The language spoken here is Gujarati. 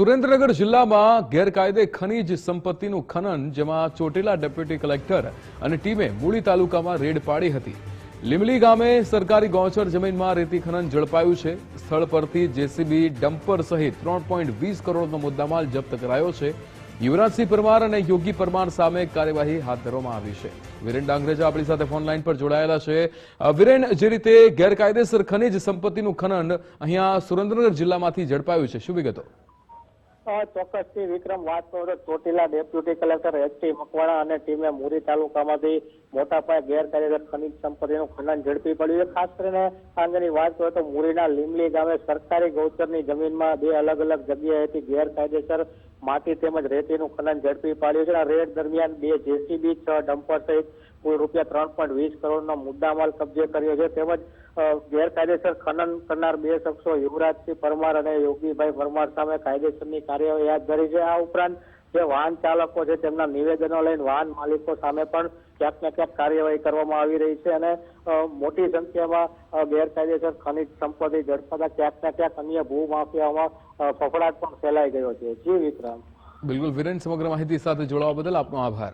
સુરેન્દ્રનગર જિલ્લામાં ગેરકાયદે ખનીજ સંપત્તિનું ખનન, જેમાં ચોટીલા ડેપ્યુટી કલેક્ટર અને ટીમે મૂળી તાલુકામાં રેડ પાડી હતી. લીમલી ગામે સરકારી ગૌચર જમીનમાં રેતી ખનન ઝડપાયું છે. સ્થળ પરથી જેસીબી ડમ્પર સહિત ત્રણ કરોડનો મુદ્દામાલ જપ્ત કરાયો છે. યુવરાજસિંહ પરમાર અને યોગી પરમાર સામે કાર્યવાહી હાથ ધરવામાં આવી છે. વિરેન ડાંગરેજા આપણી સાથે ફોન લાઈન પર જોડાયેલા છે. વિરેન, જે રીતે ગેરકાયદેસર ખનીજ સંપત્તિનું ખનન અહીંયા સુરેન્દ્રનગર જિલ્લામાંથી ઝડપાયું છે, શું વિગતો? ચોક્કસથી વિક્રમ વાત કરું Chotila deputy collector H T Makwana અને ટીમે મુરી તાલુકામાંથી મોટા પાયે ગેરકાયદેસર ખનીજ સંપત્તિનું ખનન ઝડપી પડ્યું છે. ખાસ કરીને અંગેની વાત કરો તો મુરીના લીમલી ગામે સરકારી ગૌચરની જમીનમાં બે અલગ અલગ જગ્યાએથી ગેરકાયદેસર માટી તેમજ રેતીનું ખનન ઝડપી પાડ્યું છે. આ રેડ દરમિયાન બે જેસીબી, છ ડમ્પર સહિત કુલ રૂપિયા ત્રણ પોઈન્ટ વીસ કરોડનો મુદ્દામાલ કબજે કર્યો છે. તેમજ ગેરકાયદેસર ખનન કરનાર બે શખ્સો યુવરાજસિંહ પરમાર અને યોગીભાઈ પરમાર સામે કાયદેસરની કાર્યવાહી હાથ ધરી છે. આ ઉપરાંત જે વાહન ચાલકો છે તેમના નિવેદનો લઈને વાહન માલિકો સામે પણ ક્યાંક ને ક્યાંક કાર્યવાહી કરવામાં આવી રહી છે અને મોટી સંખ્યામાં ગેરકાયદેસર ખનીજ સંપત્તિ ઝડપાતા ક્યાંક ને ક્યાંક અન્ય ભૂમાફિયાઓમાં અ, ફફડાટ પણ ફેલાઈ ગયો છે. જી વિક્રમ. બિલકુલ. વિરેન સમગ્ર માહિતી સાથે જોડાવા બદલ આપનો આભાર.